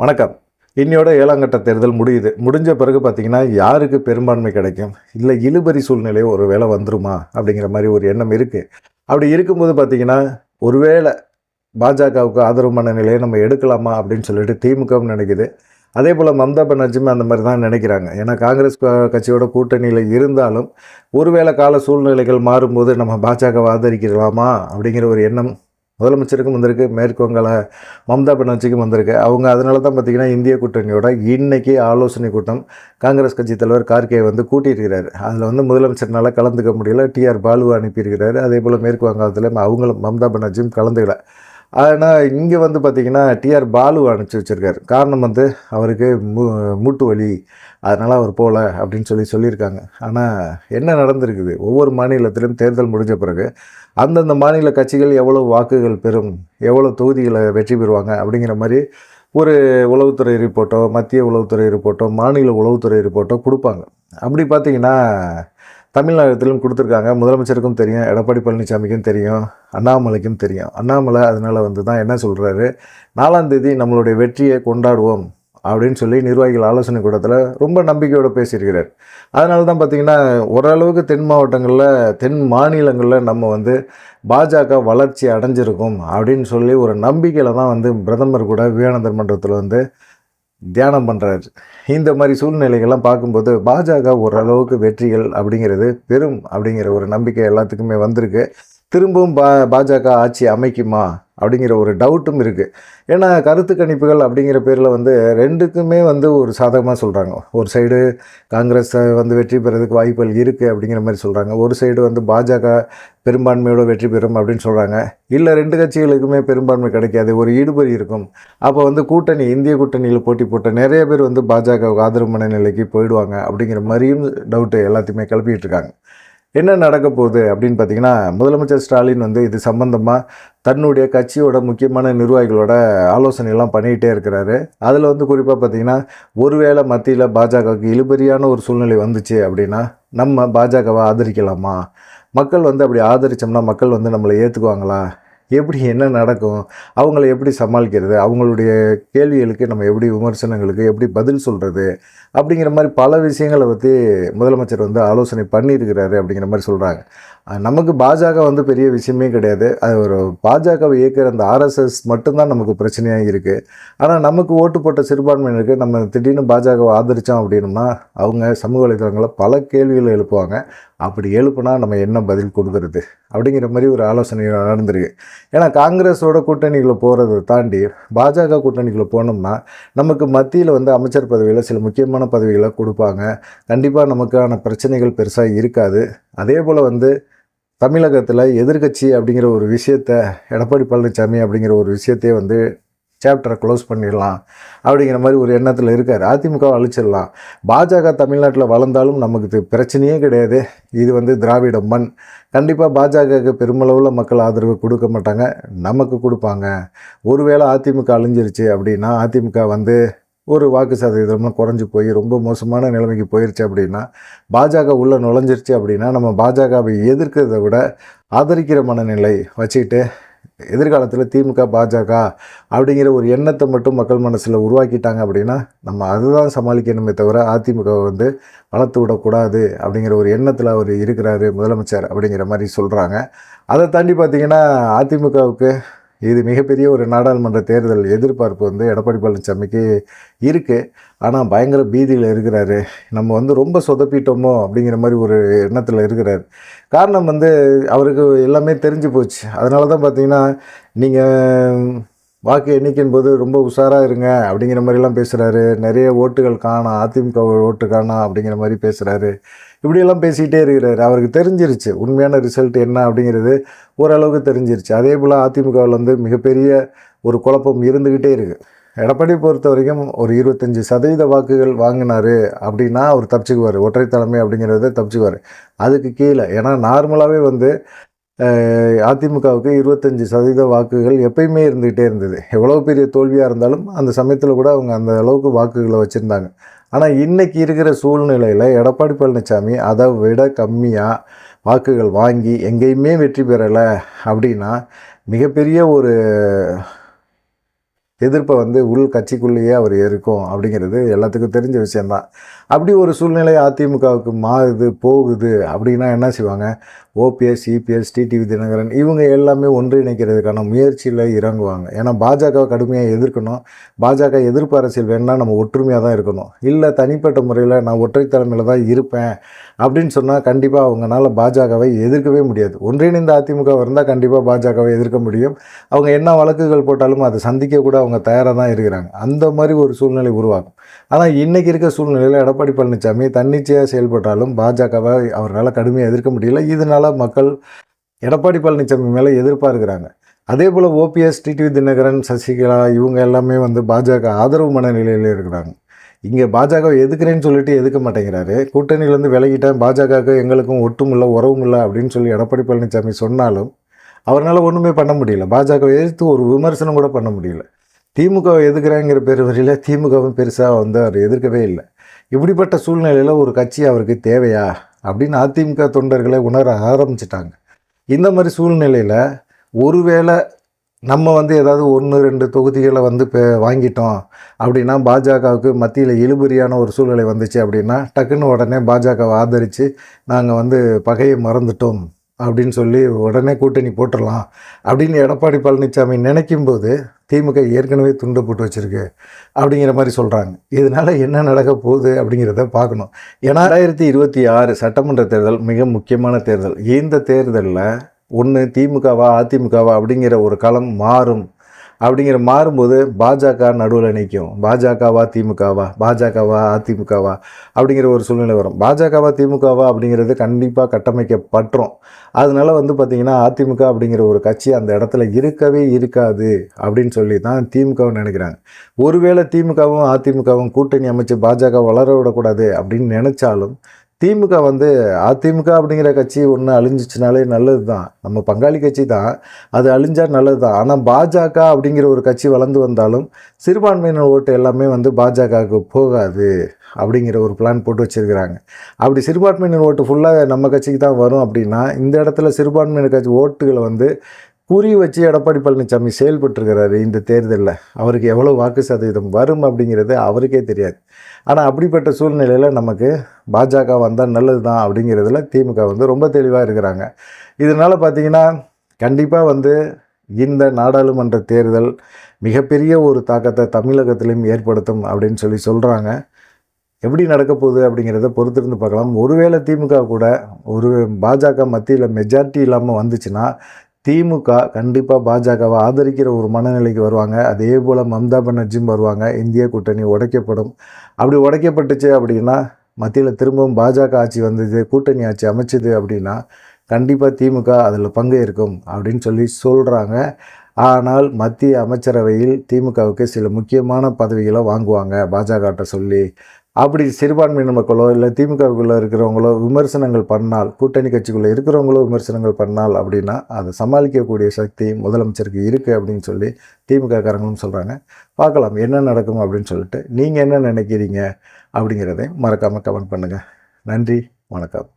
வணக்கம். இன்னையோட ஏழாம் கட்ட தேர்தல் முடியுது. முடிஞ்ச பிறகு பார்த்தீங்கன்னா யாருக்கு பெரும்பான்மை கிடைக்கும்? இல்லை இழுபறி சூழ்நிலை ஒரு வேளை வந்துருமா? அப்படிங்கிற மாதிரி ஒரு எண்ணம் இருக்குது அப்படி இருக்கும்போது பார்த்தீங்கன்னா ஒருவேளை பாஜகவுக்கு ஆதரவான நிலையை நம்ம எடுக்கலாமா அப்படின்னு சொல்லிட்டு திமுகவும் நினைக்குது. அதே போல் மம்தா பானர்ஜியும் அந்த மாதிரி தான் நினைக்கிறாங்க. ஏன்னா காங்கிரஸ் கட்சியோட கூட்டணியில் இருந்தாலும் ஒருவேளை கால சூழ்நிலைகள் மாறும்போது நம்ம பாஜகவை ஆதரிக்கலாமா அப்படிங்கிற ஒரு எண்ணம் முதலமைச்சருக்கும் வந்திருக்கு மேற்கு வங்காள மம்தா பானர்ஜிக்கும் வந்திருக்கு. அவங்க அதனால தான் பார்த்தீங்கன்னா இந்திய கூட்டணியோட இன்னைக்கு ஆலோசனை கூட்டம் காங்கிரஸ் கட்சி தலைவர் கார்கே வந்து கூட்டியிருக்கிறார். அதில் வந்து முதலமைச்சர்னால கலந்துக்க முடியல. டிஆர் பாலு அனுப்பியிருக்கிறார். அதே போல் மேற்கு வங்காளத்தில் அவங்களும் மம்தா பானர்ஜியும் கலந்துக்கல. ஆனால் இங்கே வந்து பார்த்திங்கன்னா டிஆர் பாலு அனுப்பிச்சி வச்சுருக்காரு. காரணம் வந்து அவருக்கு மூ மூட்டு வலி அதனால் அவர் போகல அப்படின்னு சொல்லி சொல்லியிருக்காங்க. ஆனால் என்ன நடந்திருக்குது? ஒவ்வொரு மாநிலத்திலும் தேர்தல் முடிஞ்ச பிறகு அந்தந்த மாநில கட்சிகள் எவ்வளோ வாக்குகள் பெறும் எவ்வளோ தொகுதிகளை வெற்றி பெறுவாங்க அப்படிங்கிற மாதிரி ஒரு உளவுத்துறை ரிப்போர்ட்டோ மத்திய உளவுத்துறை ரிப்போர்ட்டோ மாநில உளவுத்துறை ரிப்போர்ட்டோ கொடுப்பாங்க. அப்படி பார்த்தீங்கன்னா தமிழ்நாட்டிலும் கொடுத்துருக்காங்க. முதலமைச்சருக்கும் தெரியும் எடப்பாடி பழனிசாமிக்கும் தெரியும் அண்ணாமலைக்கும் தெரியும். அண்ணாமலை அதனால் வந்து தான் என்ன சொல்கிறாரு நாலாம் தேதி நம்மளுடைய வெற்றியை கொண்டாடுவோம். அப்படின்னு சொல்லி நிர்வாகிகள் ஆலோசனை கூட்டத்தில் ரொம்ப நம்பிக்கையோடு பேசியிருக்கிறார். அதனால தான் பார்த்தீங்கன்னா ஓரளவுக்கு தென் மாவட்டங்களில் தென் மாநிலங்களில் நம்ம வந்து பாஜக வளர்ச்சி அடைஞ்சிருக்கும் அப்படின்னு சொல்லி ஒரு நம்பிக்கையில் தான் வந்து பிரதமர் கூட விவேகானந்தர் மன்றத்தில் வந்து தியானம் பண்ணுறாரு இந்த மாதிரி சூழ்நிலைகள்லாம் பார்க்கும்போது பாஜக ஓரளவுக்கு வெற்றிகள் அப்படிங்கிறது பெரும் அப்படிங்கிற ஒரு நம்பிக்கை எல்லாத்துக்குமே வந்திருக்கு. திரும்பவும் பா பாஜக ஆட்சி அமைக்குமா அப்படிங்கிற ஒரு டவுட்டும் இருக்குது ஏன்னா கருத்து கணிப்புகள் அப்படிங்கிற பேரில் வந்து ரெண்டுக்குமே வந்து ஒரு சாதகமாக சொல்கிறாங்க ஒரு சைடு காங்கிரஸ் வந்து வெற்றி பெறதுக்கு வாய்ப்புகள் இருக்குது அப்படிங்கிற மாதிரி சொல்கிறாங்க ஒரு சைடு வந்து பாஜக பெரும்பான்மையோட வெற்றி பெறும் அப்படின்னு சொல்கிறாங்க இல்லை ரெண்டு கட்சிகளுக்குமே பெரும்பான்மை கிடைக்காது ஒரு ஈடுபறி இருக்கும். அப்போ வந்து கூட்டணி இந்திய கூட்டணியில் போட்டி போட்ட நிறைய பேர் வந்து பாஜகவுக்கு ஆதரவு மனநிலைக்கு போயிடுவாங்க அப்படிங்கிற மாதிரியும் டவுட்டு எல்லாத்தையுமே கிளப்பிட்டு இருக்காங்க. என்ன நடக்க போகுது அப்படின்னு பார்த்தீங்கன்னா முதலமைச்சர் ஸ்டாலின் வந்து இது சம்பந்தமாக தன்னுடைய கட்சியோட முக்கியமான நிர்வாகிகளோட ஆலோசனையெல்லாம் பண்ணிக்கிட்டே இருக்கிறாரு. அதில் வந்து குறிப்பாக பார்த்தீங்கன்னா ஒருவேளை மத்தியில் பாஜகவுக்கு இழுபறியான ஒரு சூழ்நிலை வந்துச்சு அப்படின்னா நம்ம பாஜகவை ஆதரிக்கலாமா? மக்கள் வந்து அப்படி ஆதரித்தோம்னா மக்கள் வந்து நம்மளை ஏற்றுக்குவாங்களா எப்படி என்ன நடக்கும் அவங்கள எப்படி சமாளிக்கிறது அவங்களுடைய கேள்விகளுக்கு நம்ம எப்படி விமர்சனங்களுக்கு எப்படி பதில் சொல்கிறது அப்படிங்கிற மாதிரி பல விஷயங்களை பற்றி முதலமைச்சர் வந்து ஆலோசனை பண்ணியிருக்கிறாரு அப்படிங்கிற மாதிரி சொல்கிறாங்க நமக்கு பாஜக வந்து பெரிய விஷயமே கிடையாது. அது ஒரு பாஜகவை இயக்கிற அந்த ஆர்எஸ்எஸ் மட்டும்தான் நமக்கு பிரச்சனையாக இருக்குது ஆனால் நமக்கு ஓட்டு போட்ட சிறுபான்மையினருக்கு நம்ம திடீர்னு பாஜகவை ஆதரித்தோம் அப்படின்னா அவங்க சமூக வலைதளங்களில் பல கேள்விகளை எழுப்புவாங்க. அப்படி எழுப்புனா நம்ம என்ன பதில் கொடுக்கறது? அப்படிங்கிற மாதிரி ஒரு ஆலோசனை நடந்திருக்கு. ஏன்னா காங்கிரஸோட கூட்டணிகளை போகிறத தாண்டி பாஜக கூட்டணிக்குள்ள போனோம்னா நமக்கு மத்தியில் வந்து அமைச்சர் பதவியில் சில முக்கியமான பதவிகளை கொடுப்பாங்க. கண்டிப்பாக நமக்கான பிரச்சனைகள் பெருசாக இருக்காது. அதே போல் வந்து தமிழகத்தில் எதிர்க்கட்சி அப்படிங்கிற ஒரு விஷயத்த எடப்பாடி பழனிசாமி அப்படிங்கிற ஒரு விஷயத்தையே வந்து சாப்டரை க்ளோஸ் பண்ணிடலாம் அப்படிங்கிற மாதிரி ஒரு எண்ணத்தில் இருக்கார். அதிமுகவை அழிச்சிடலாம். பாஜக தமிழ்நாட்டில் வளர்ந்தாலும் நமக்கு பிரச்சனையே கிடையாது. இது வந்து திராவிட மண். கண்டிப்பாக பாஜகவுக்கு பெருமளவில் மக்கள் ஆதரவு கொடுக்க மாட்டாங்க. நமக்கு கொடுப்பாங்க. ஒருவேளை அதிமுக அழிஞ்சிருச்சு அப்படின்னா அதிமுக வந்து ஒரு வாக்கு சதவீதம்லாம் குறைஞ்சி போய் ரொம்ப மோசமான நிலைமைக்கு போயிருச்சு அப்படின்னா பாஜக உள்ளே நுழைஞ்சிருச்சு அப்படின்னா நம்ம பாஜகவை எதிர்க்கிறத விட ஆதரிக்கிற மனநிலை வச்சுக்கிட்டு எதிர்காலத்தில் திமுக பாஜக அப்படிங்கிற ஒரு எண்ணத்தை மட்டும் மக்கள் மனசில் உருவாக்கிட்டாங்க அப்படின்னா நம்ம அதுதான் சமாளிக்கணுமே தவிர அதிமுகவை வந்து வளர்த்து விடக்கூடாது அப்படிங்கிற ஒரு எண்ணத்தில் அவர் இருக்கிறாரு முதலமைச்சர் அப்படிங்கிற மாதிரி சொல்கிறாங்க அதை தாண்டி பார்த்தீங்கன்னா அதிமுகவுக்கு இது மிகப்பெரிய ஒரு நாடாளுமன்ற தேர்தல் எதிர்பார்ப்பு வந்து எடப்பாடி பழனிசாமிக்கு இருக்குது ஆனால் பயங்கர பீதியில் இருக்கிறாரு. நம்ம வந்து ரொம்ப சொதப்பிட்டோமோ அப்படிங்கிற மாதிரி ஒரு எண்ணத்தில் இருக்கிறார். காரணம் வந்து அவருக்கு எல்லாமே தெரிஞ்சு போச்சு. அதனால தான் பார்த்தீங்கன்னா நீங்கள் வாக்கு எண்ணிக்கையின் போது ரொம்ப உஷாராக இருங்க அப்படிங்கிற மாதிரிலாம் பேசுகிறாரு நிறைய ஓட்டுகள் காணும் அதிமுக ஓட்டு காணாம் அப்படிங்கிற மாதிரி பேசுகிறாரு இப்படியெல்லாம் பேசிக்கிட்டே இருக்கிறாரு. அவருக்கு தெரிஞ்சிருச்சு உண்மையான ரிசல்ட் என்ன அப்படிங்கிறது ஓரளவுக்கு தெரிஞ்சிருச்சு. அதே போல் அதிமுகவில் வந்து மிகப்பெரிய ஒரு குழப்பம் இருந்துக்கிட்டே இருக்குது எடப்பாடி பொறுத்த வரைக்கும் ஒரு இருபத்தஞ்சி சதவீத வாக்குகள் வாங்கினார் அப்படின்னா அவர் தப்பிச்சுக்குவார். ஒற்றை தலைமை அப்படிங்கிறத தப்பிச்சுக்குவார். அதுக்கு கீழே ஏன்னா நார்மலாகவே வந்து அதிமுகவுக்கு இருபத்தஞ்சி சதவீத வாக்குகள் எப்பயுமே இருந்துகிட்டே இருந்தது. எவ்வளோ பெரிய தோல்வியாக இருந்தாலும் அந்த சமயத்தில் கூட அவங்க அந்த அளவுக்கு வாக்குகளை வச்சுருந்தாங்க. ஆனால் இன்னைக்கு இருக்கிற சூழ்நிலையில் எடப்பாடி பழனிசாமி அதை விட கம்மியாக வாக்குகள் வாங்கி எங்கேயுமே வெற்றி பெறலை அப்படின்னா மிகப்பெரிய ஒரு எதிர்ப்பை வந்து உள் கட்சிக்குள்ளேயே அவர் இருக்கும் அப்படிங்கிறது எல்லாத்துக்கும் தெரிஞ்ச விஷயந்தான் அப்படி ஒரு சூழ்நிலை அதிமுகவுக்கு மாறுது போகுது அப்படின்னா என்ன செய்வாங்க? ஓபிஎஸ் இபிஎஸ் டிடிவி தினகரன் இவங்க எல்லாமே ஒன்றிணைக்கிறதுக்கான முயற்சியில் இறங்குவாங்க. ஏன்னா பாஜகவை கடுமையாக எதிர்க்கணும். பாஜக எதிர்ப்பு அரசியல் வேணும்னா நம்ம ஒற்றுமையாக தான் இருக்கணும். இல்லை தனிப்பட்ட முறையில் நான் ஒற்றை தலைமையில் தான் இருப்பேன் அப்படின்னு சொன்னால் கண்டிப்பாக அவங்களால பாஜகவை எதிர்க்கவே முடியாது. ஒன்றிணைந்த அதிமுக இருந்தால் கண்டிப்பாக பாஜகவை எதிர்க்க முடியும். அவங்க என்ன வழக்குகள் போட்டாலும் அதை சந்திக்க கூட அவங்க தயாராக தான் இருக்கிறாங்க. அந்த மாதிரி ஒரு சூழ்நிலை உருவாகும். ஆனால் இன்றைக்கி இருக்க சூழ்நிலையில் எடப்பாடி பழனிசாமி தன்னிச்சையாக செயல்பட்டாலும் பாஜகவை அவரால் கடுமையாக எதிர்க்க முடியல. இதனால் மக்கள் எடப்பாடி பழனிசாமி மேலே எதிர்பார்க்குறாங்க. அதே போல் ஓபிஎஸ் டிடிவி தினகரன் சசிகலா இவங்க எல்லாமே வந்து பாஜக ஆதரவு மனநிலையில் இருக்கிறாங்க. இங்கே பாஜக எதுக்குறேன்னு சொல்லிட்டு எதுக்க மாட்டேங்கிறாரு. கூட்டணியிலேருந்து விலகிட்டேன் பாஜகவுக்கு எங்களுக்கும் ஒட்டும் இல்லை உறவும் இல்லை அப்படின்னு சொல்லி எடப்பாடி பழனிசாமி சொன்னாலும் அவரால் ஒன்றுமே பண்ண முடியல. பாஜகவை எதிர்த்து ஒரு விமர்சனம் கூட பண்ண முடியல. திமுகவை எதுக்குறேங்கிற பேர் வரையில் திமுகவும் பெருசாக வந்து அவர் எதிர்க்கவே இல்லை. இப்படிப்பட்ட சூழ்நிலையில் ஒரு கட்சி அவருக்கு தேவையா அப்படின்னு அதிமுக தொண்டர்களை உணர ஆரம்பிச்சிட்டாங்க. இந்த மாதிரி சூழ்நிலையில் ஒருவேளை நம்ம வந்து ஏதாவது ஒன்று ரெண்டு தொகுதிகளை வந்து இப்போ வாங்கிட்டோம் அப்படின்னா பாஜகவுக்கு மத்தியில் இழுபறியான ஒரு சூழ்நிலை வந்துச்சு அப்படின்னா டக்குன்னு உடனே பாஜகவை ஆதரித்து நாங்கள் வந்து பகையை மறந்துட்டோம் அப்படின்னு சொல்லி உடனே கூட்டணி போட்டுடலாம் அப்படின்னு எடப்பாடி பழனிசாமி நினைக்கும் போது திமுக ஏற்கனவே துண்டு போட்டு வச்சுருக்கு அப்படிங்கிற மாதிரி சொல்கிறாங்க இதனால் என்ன நடக்க போகுது அப்படிங்கிறத பார்க்கணும். ஏன்னா ரெண்டாயிரத்தி இருபத்தி ஆறு சட்டமன்ற தேர்தல் மிக முக்கியமான தேர்தல். இந்த தேர்தலில் ஒன்று திமுகவா அதிமுகவா அப்படிங்கிற ஒரு களம் மாறும். அப்படிங்கிற மாறும்போது பாஜக நடுவில் நிற்கும் பாஜகவா திமுகவா? பாஜகவா அதிமுகவா? அப்படிங்கிற ஒரு சூழ்நிலை வரும். பாஜகவா திமுகவா அப்படிங்கிறது கண்டிப்பாக கட்டமைக்கப்பட்டுரும். அதனால வந்து பார்த்திங்கன்னா அதிமுக அப்படிங்கிற ஒரு கட்சி அந்த இடத்துல இருக்கவே இருக்காது அப்படின்னு சொல்லி தான் திமுகவும் நினைக்கிறாங்க. ஒருவேளை திமுகவும் அதிமுகவும் கூட்டணி அமைச்சு பாஜக வளர விடக்கூடாது அப்படின்னு நினச்சாலும் திமுக வந்து அதிமுக அப்படிங்கிற கட்சி ஒன்று அழிஞ்சிச்சுனாலே நல்லது தான் நம்ம பங்காளி கட்சி தான் அது அழிஞ்சால் நல்லது தான் ஆனால் பாஜக அப்படிங்கிற ஒரு கட்சி வளர்ந்து வந்தாலும் சிறுபான்மையினர் ஓட்டு எல்லாமே வந்து பாஜகவுக்கு போகாது அப்படிங்கிற ஒரு பிளான் போட்டு வச்சுருக்கிறாங்க. அப்படி சிறுபான்மையினர் ஓட்டு ஃபுல்லாக நம்ம கட்சிக்கு தான் வரும் அப்படின்னா இந்த இடத்துல சிறுபான்மையினர் கட்சி ஓட்டுகளை வந்து குறி வச்சு எடப்பாடி பழனிசாமி செயல்பட்டுருக்கிறாரு இந்த தேர்தலில். அவருக்கு எவ்வளோ வாக்கு சதவீதம் வரும் அப்படிங்கிறது அவருக்கே தெரியாது. ஆனால் அப்படிப்பட்ட சூழ்நிலையில் நமக்கு பாஜக வந்தால் நல்லது தான் அப்படிங்கிறதுல திமுக வந்து ரொம்ப தெளிவாக இருக்கிறாங்க. இதனால் பார்த்திங்கன்னா கண்டிப்பாக வந்து இந்த நாடாளுமன்ற தேர்தல் மிகப்பெரிய ஒரு தாக்கத்தை தமிழகத்திலையும் ஏற்படுத்தும் அப்படின்னு சொல்லி சொல்கிறாங்க எப்படி நடக்க போகுது அப்படிங்கிறத பொறுத்திருந்து பார்க்கலாம். ஒருவேளை திமுக கூட ஒரு பாஜக மத்தியில் மெஜாரிட்டி இல்லாமல் வந்துச்சுன்னா திமுக கண்டிப்பாக பாஜகவை ஆதரிக்கிற ஒரு மனநிலைக்கு வருவாங்க. அதே போல் மம்தா பானர்ஜியும் வருவாங்க. இந்திய கூட்டணி உடைக்கப்படும். அப்படி உடைக்கப்பட்டுச்சு அப்படின்னா மத்தியில் திரும்பவும் பாஜக ஆட்சி வந்தது கூட்டணி ஆட்சி அமைச்சது அப்படின்னா கண்டிப்பாக திமுக அதில் பங்கு இருக்கும் அப்படின்னு சொல்லி சொல்கிறாங்க ஆனால் மத்திய அமைச்சரவையில் திமுகவுக்கு சில முக்கியமான பதவிகளை வாங்குவாங்க பாஜகட்ட சொல்லி. அப்படி சிறுபான்மையின மக்களோ இல்லை திமுகவுக்குள்ளே இருக்கிறவங்களோ விமர்சனங்கள் பண்ணால் கூட்டணி கட்சிக்குள்ளே இருக்கிறவங்களோ விமர்சனங்கள் பண்ணால் அப்படின்னா அதை சமாளிக்கக்கூடிய சக்தி முதலமைச்சருக்கு இருக்குது அப்படின்னு சொல்லி திமுக காரங்களும் சொல்கிறாங்க பார்க்கலாம் என்ன நடக்கும் அப்படின்னு சொல்லிட்டு நீங்கள் என்ன நினைக்கிறீங்க அப்படிங்கிறதையும் மறக்காமல் கமெண்ட் பண்ணுங்கள் நன்றி வணக்கம்.